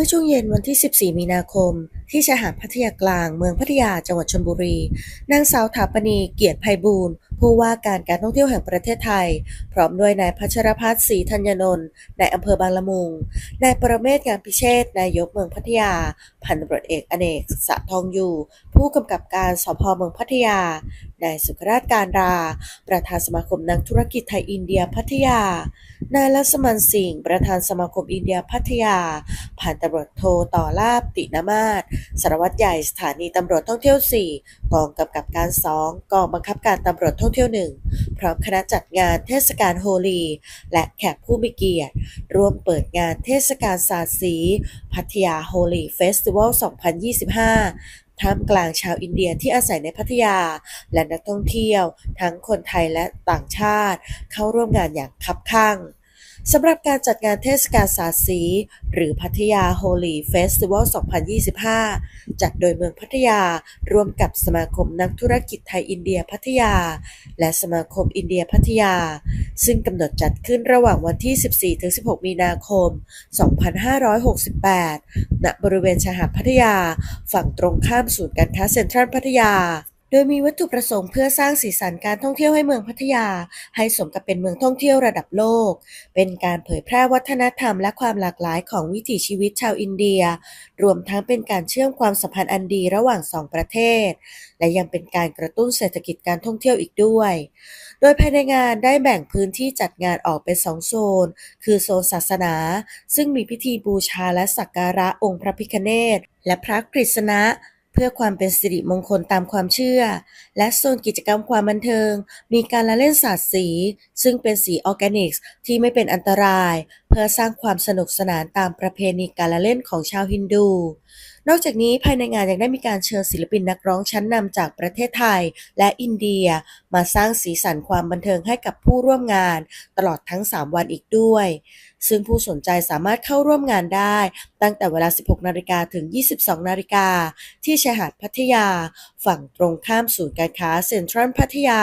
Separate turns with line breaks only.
มื่อช่วงเย็นวันที่ 14 มีนาคม ที่ชายหาดพัทยากลาง เมืองพัทยาจังหวัดชลบุรี นางสาวถาปณีเกียรติไพบูลย์ผู้ว่าการการท่องเที่ยวแห่งประเทศไทย พร้อมด้วยนายพัชรพัฒน์ศรีธัญนนท์นายอำเภอบางละมุง นายประเมศงานพิเชษนายกเมืองพัทยา พันตำรวจเอกอเนกสะทองอยู่ ผู้กำกับการสพเมืองพัทยา นายสุขราชการรา ประธานสมาคมนักธุรกิจไทยอินเดียพัทยา นายลักษมันสิงห์ประธานสมาคมอินเดียพัทยา พันตำรวจโทต่อลาบตินามาศสารวัตรใหญ่สถานีตำรวจท่องเที่ยว 4 กองกำกับการ 2 กองบังคับการตำรวจท่องเที่ยว 1 พร้อมคณะจัดงานเทศกาลโฮลี และแขกผู้มีเกียรติ ร่วมเปิดงานเทศกาลสาดสี พัทยาโฮลีเฟสติวัล 2025ท่ามกลางชาวอินเดียที่อาศัยในพัทยา และนักท่องเที่ยว ทั้งคนไทยและต่างชาติ เข้าร่วมงานอย่างคับคั่ง สำหรับการจัดงานเทศกาลสาสี หรือพัทยาโฮลีเฟสติวัล2025 จัดโดยเมืองพัทยาร่วมกับสมาคมนักธุรกิจไทยอินเดียพัทยา และสมาคมอินเดียพัทยา ซึ่งกำหนดจัดขึ้นระหว่างวันที่ 14-16 มีนาคม 2568 ณ บริเวณชายหาดพัทยา ฝั่งตรงข้ามศูนย์การค้าเซ็นทรัลพัทยา โดยมีวัตถุประสงค์เพื่อสร้างสีสันการท่องเที่ยวให้เมืองพัทยา ให้สมกับเป็นเมืองท่องเที่ยวระดับโลก เป็นการเผยแพร่วัฒนธรรมและความหลากหลายของวิถีชีวิตชาวอินเดีย รวมทั้งเป็นการเชื่อมความสัมพันธ์อันดีระหว่างสองประเทศ และยังเป็นการกระตุ้นเศรษฐกิจการท่องเที่ยวอีกด้วย โดยภายในงานได้แบ่งพื้นที่จัดงานออกเป็นสองโซน คือโซนศาสนา ซึ่งมีพิธีบูชาและสักการะองค์พระพิฆเนศและพระกฤษณะ พื่อความเป็นสิริมงคลตามความเชื่อ และโซนกิจกรรมความบันเทิง มีการละเล่นสาดสี ซึ่งเป็นสีออร์แกนิกส์ที่ไม่เป็นอันตรายเพื่อสร้างความสนุกสนานตามประเพณีการละเล่นของชาวฮินดู นอกจากนี้ภายในงานยังได้มีการเชิญศิลปินนักร้องชั้นนำจากประเทศไทยและอินเดีย มาสร้างสีสันความบันเทิงให้กับผู้ร่วมงาน ตลอดทั้ง 3 วันอีกด้วย ซึ่งผู้สนใจสามารถเข้าร่วมงานได้ ตั้งแต่เวลา 16 นาฬิกาถึง 22 นาฬิกา ที่ชายหาดพัทยา ฝั่งตรงข้ามศูนย์การค้าเซ็นทรัลพัทยา